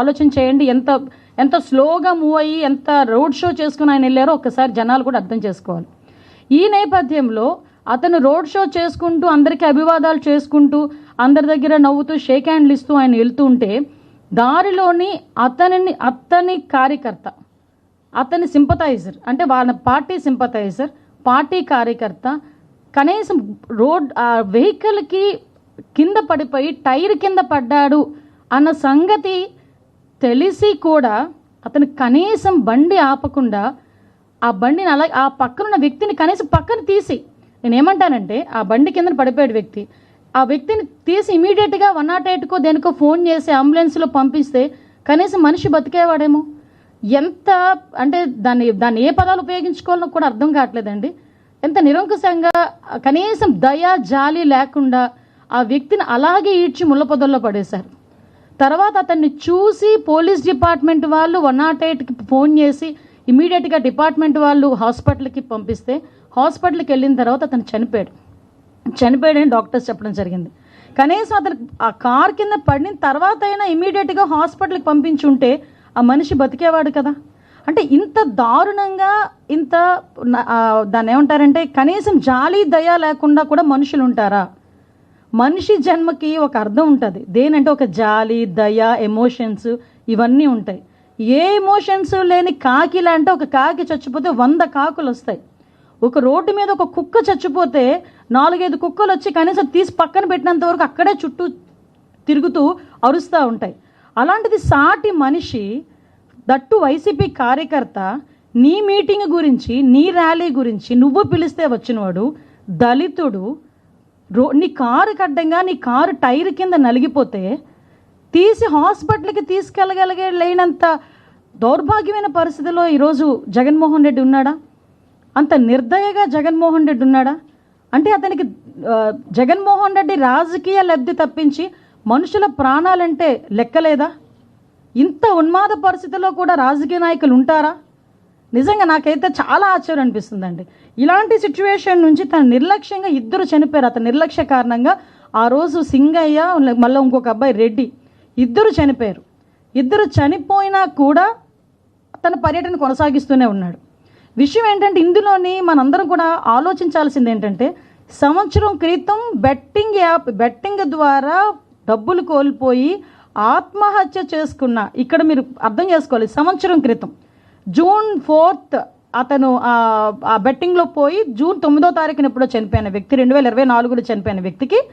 ఆలోచన చేయండి. ఎంత ఎంత స్లోగా మూవ్ అయ్యి ఎంత రోడ్ షో చేసుకుని ఆయన వెళ్ళారో ఒక్కసారి జనాలు కూడా అర్థం చేసుకోవాలి. ఈ నేపథ్యంలో అతను రోడ్ షో చేసుకుంటూ అందరికీ అభివాదాలు చేసుకుంటూ అందరి దగ్గర నవ్వుతూ షేక్ హ్యాండ్లు ఇస్తూ ఆయన వెళ్తూ ఉంటే దారిలోని అతనిని అతని కార్యకర్త అతని సింపథైజర్ అంటే వాళ్ళ పార్టీ సింపథైజర్ పార్టీ కార్యకర్త కనీసం రోడ్ ఆ వెహికల్కి కింద పడిపోయి టైర్ కింద పడ్డాడు అన్న సంగతి తెలిసి కూడా అతను కనీసం బండి ఆపకుండా ఆ బండిని అలా ఆ పక్కనున్న వ్యక్తిని కనీసం పక్కన తీసి నేను ఏమంటానంటే ఆ బండి కింద పడిపోయాడు వ్యక్తి. ఆ వ్యక్తిని తీసి ఇమీడియట్గా వన్ నాట్ ఎయిట్కో దేనికో ఫోన్ చేసి అంబులెన్స్లో పంపిస్తే కనీసం మనిషి బతికేవాడేమో? ఎంత అంటే దాన్ని దాన్ని ఏ పదాలు ఉపయోగించుకోవాలో కూడా అర్థం కావట్లేదండి. ఎంత నిరంకుశంగా కనీసం దయ జాలి లేకుండా ఆ వ్యక్తిని అలాగే ఈడ్చి ముళ్ళ పొదల్లో పడేశారు. తర్వాత అతన్ని చూసి పోలీస్ డిపార్ట్మెంట్ వాళ్ళు వన్ నాట్ ఎయిట్కి ఫోన్ చేసి ఇమీడియట్గా డిపార్ట్మెంట్ వాళ్ళు హాస్పిటల్కి పంపిస్తే హాస్పిటల్కి వెళ్ళిన తర్వాత అతను చనిపోయాడు. చనిపోయాడని డాక్టర్స్ చెప్పడం జరిగింది. కనీసం అతను ఆ కార్ కింద పడిన తర్వాత అయినా ఇమీడియట్గా హాస్పిటల్కి పంపించి ఉంటే ఆ మనిషి బతికేవాడు కదా. అంటే ఇంత దారుణంగా ఇంత దాన్ని ఏమంటారంటే కనీసం జాలి దయ లేకుండా కూడా మనుషులు ఉంటారా మనిషి జన్మకి ఒక అర్థం ఉంటుంది. దేనంటే ఒక జాలి దయ ఎమోషన్స్ ఇవన్నీ ఉంటాయి. ఏ ఎమోషన్స్ లేని కాకిలా అంటే ఒక కాకి చచ్చిపోతే వంద కాకులు వస్తాయి. ఒక రోడ్డు మీద ఒక కుక్క చచ్చిపోతే నాలుగైదు కుక్కలు వచ్చి కనీసం తీసి పక్కన పెట్టినంత వరకు అక్కడే చుట్టూ తిరుగుతూ అరుస్తూ ఉంటాయి. అలాంటిది సాటి మనిషి దట్టు వైసీపీ కార్యకర్త నీ మీటింగ్ గురించి నీ ర్యాలీ గురించి నువ్వు పిలిస్తే వచ్చినవాడు దళితుడు రో నీ కారు కడ్డంగా నీ కారు టైర్ కింద నలిగిపోతే తీసి హాస్పిటల్కి తీసుకెళ్ళగలిగే లేనంత దౌర్భాగ్యమైన పరిస్థితిలో ఈరోజు జగన్మోహన్ రెడ్డి ఉన్నాడా? అంత నిర్దయగా జగన్మోహన్ రెడ్డి ఉన్నాడా? అంటే అతనికి జగన్మోహన్ రెడ్డి రాజకీయ లబ్ధి తప్పించి మనుషుల ప్రాణాలంటే లెక్కలేదా? ఇంత ఉన్మాద పరిస్థితిలో కూడా రాజకీయ నాయకులు ఉంటారా? నిజంగా నాకైతే చాలా ఆశ్చర్యం అనిపిస్తుందండి. ఇలాంటి సిచ్యువేషన్ నుంచి తన నిర్లక్ష్యంగా ఇద్దరు చనిపోయారు. అతని నిర్లక్ష్య కారణంగా ఆ రోజు సింగయ్య మళ్ళీ ఇంకొక అబ్బాయి రెడ్డి ఇద్దరు చనిపోయారు. ఇద్దరు చనిపోయినా కూడా తన పర్యటన కొనసాగిస్తూనే ఉన్నాడు. విషయం ఏంటంటే ఇందులోని మనందరం కూడా ఆలోచించాల్సింది ఏంటంటే సంవత్సరం క్రితం బెట్టింగ్ యాప్ బెట్టింగ్ ద్వారా డబ్బులు కోల్పోయి ఆత్మహత్య చేసుకున్న ఇక్కడ మీరు అర్థం చేసుకోవాలి సంవత్సరం క్రితం జూన్ ఫోర్త్ అతను ఆ- బెట్టింగ్లో పోయి జూన్ తొమ్మిదో తారీఖున ఎప్పుడో చనిపోయిన వ్యక్తి రెండు వేల ఇరవై నాలుగులో చనిపోయిన వ్యక్తికి